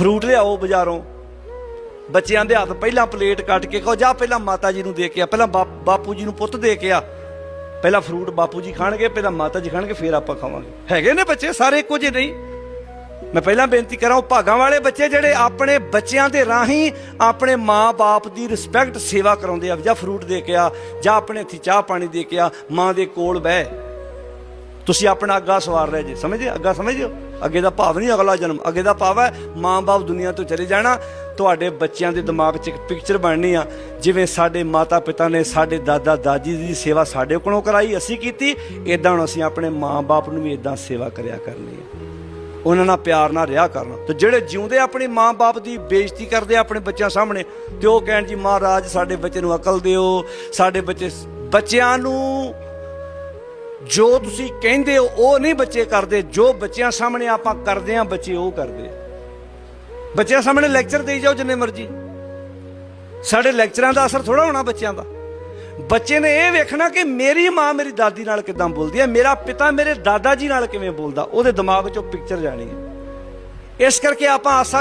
Fruit ਲਿਆਓ ਬਾਜ਼ਾਰੋਂ। ਬੱਚਿਆਂ ਦੇ ਹੱਥ ਪਹਿਲਾਂ ਪਲੇਟ ਕੱਟ ਕੇ ਕਹੋ ਜਾ ਪਹਿਲਾਂ ਮਾਤਾ ਜੀ ਨੂੰ ਦੇ ਕੇ ਆ, ਪਹਿਲਾਂ ਬਾਪੂ ਜੀ ਨੂੰ ਪੁੱਤ ਦੇ ਕੇ ਆ। ਪਹਿਲਾਂ ਫਰੂਟ ਬਾਪੂ ਜੀ ਖਾਣਗੇ, ਪਹਿਲਾਂ ਮਾਤਾ ਜੀ ਖਾਣਗੇ, ਫਿਰ ਆਪਾਂ ਖਾਵਾਂਗੇ। ਹੈਗੇ ਨੇ ਬੱਚੇ, ਸਾਰੇ ਕੁਝ ਨਹੀਂ। ਮੈਂ ਪਹਿਲਾਂ ਬੇਨਤੀ ਕਰਾਂ, ਉਹ ਭਾਗਾਂ ਵਾਲੇ ਬੱਚੇ ਜਿਹੜੇ ਆਪਣੇ ਬੱਚਿਆਂ ਦੇ ਰਾਹੀਂ ਆਪਣੇ ਮਾਂ-ਬਾਪ ਦੀ ਰਿਸਪੈਕਟ ਸੇਵਾ ਕਰਾਉਂਦੇ ਆ, ਜਾਂ ਫਰੂਟ ਦੇ ਕੇ ਆ, ਜਾਂ ਆਪਣੇ ਹੱਥੀ ਚਾਹ ਪਾਣੀ ਦੇ ਕੇ ਆ, ਮਾਂ ਦੇ ਕੋਲ ਬਹਿ। ਤੁਸੀਂ ਆਪਣਾ ਅੱਗਾ ਸਵਾਰ ਰਹੇ ਜੀ। ਸਮਝੇ? ਅੱਗਾ ਸਮਝਦੇ ਹੋ ਅੱਗੇ ਦਾ ਭਾਵ ਨਹੀਂ ਅਗਲਾ ਜਨਮ। ਅੱਗੇ ਦਾ ਭਾਵ ਹੈ ਮਾਂ-ਬਾਪ ਦੁਨੀਆ ਤੋਂ ਚਲੇ ਜਾਣਾ। ਤੁਹਾਡੇ ਬੱਚਿਆਂ ਦੇ ਦਿਮਾਗ 'ਚ ਇੱਕ ਪਿਕਚਰ ਬਣਨੀ ਆ। ਜਿਵੇਂ ਸਾਡੇ ਮਾਤਾ-ਪਿਤਾ ਨੇ ਸਾਡੇ ਦਾਦਾ-ਦਾਦੀ ਦੀ ਸੇਵਾ ਸਾਡੇ ਕੋਲੋਂ ਕਰਾਈ, ਅਸੀਂ ਕੀਤੀ। ਇਦਾਂ ਹੁਣ ਅਸੀਂ ਆਪਣੇ ਮਾਂ-ਬਾਪ ਨੂੰ ਵੀ ਇਦਾਂ ਸੇਵਾ ਕਰਿਆ ਕਰਨੀ ਹੈ ਉਹਨਾਂ ਨਾਲ ਪਿਆਰ ਨਾਲ ਰਿਹਾ ਕਰਨਾ। ਤੇ ਜਿਹੜੇ ਜਿਉਂਦੇ ਆਪਣੇ ਮਾਂ-ਬਾਪ ਦੀ ਬੇਇੱਜ਼ਤੀ ਕਰਦੇ ਆਪਣੇ ਬੱਚਿਆਂ ਸਾਹਮਣੇ, ਤੇ ਉਹ ਕਹਿਣ ਜੀ, ਮਹਾਰਾਜ, ਸਾਡੇ ਬੱਚੇ ਨੂੰ ਅਕਲ ਦਿਓ। ਸਾਡੇ ਬੱਚੇ, ਬੱਚਿਆਂ ਨੂੰ ਜੋ ਤੁਸੀਂ ਕਹਿੰਦੇ ਹੋ, ਉਹ ਨਹੀਂ ਬੱਚੇ ਕਰਦੇ। ਜੋ ਬੱਚਿਆਂ ਸਾਹਮਣੇ ਆਪਾਂ ਕਰਦੇ ਆ ਬੱਚੇ ਉਹ ਕਰਦੇ। ਬੱਚਿਆਂ ਸਾਹਮਣੇ ਲੈਕਚਰ ਦੇਈ ਜਾਓ ਜਿੰਨੇ ਮਰਜ਼ੀ। ਸਾਡੇ ਲੈਕਚਰਾਂ ਦਾ ਅਸਰ ਥੋੜਾ ਹੋਣਾ ਬੱਚਿਆਂ ਦਾ। ਬੱਚੇ ਨੇ ਇਹ ਵੇਖਣਾ ਕਿ ਮੇਰੀ ਮਾਂ ਮੇਰੀ ਦਾਦੀ ਨਾਲ ਕਿਦਾਂ ਬੋਲਦੀ ਹੈ, ਮੇਰਾ ਪਿਤਾ ਮੇਰੇ ਦਾਦਾ ਜੀ ਨਾਲ ਕਿਵੇਂ ਬੋਲਦਾ, ਉਹਦੇ ਦਿਮਾਗ 'ਚੋਂ ਪਿਕਚਰ ਜਾਣੀ ਹੈ। ਇਸ ਕਰਕੇ ਆਪਾਂ ਆਸਾ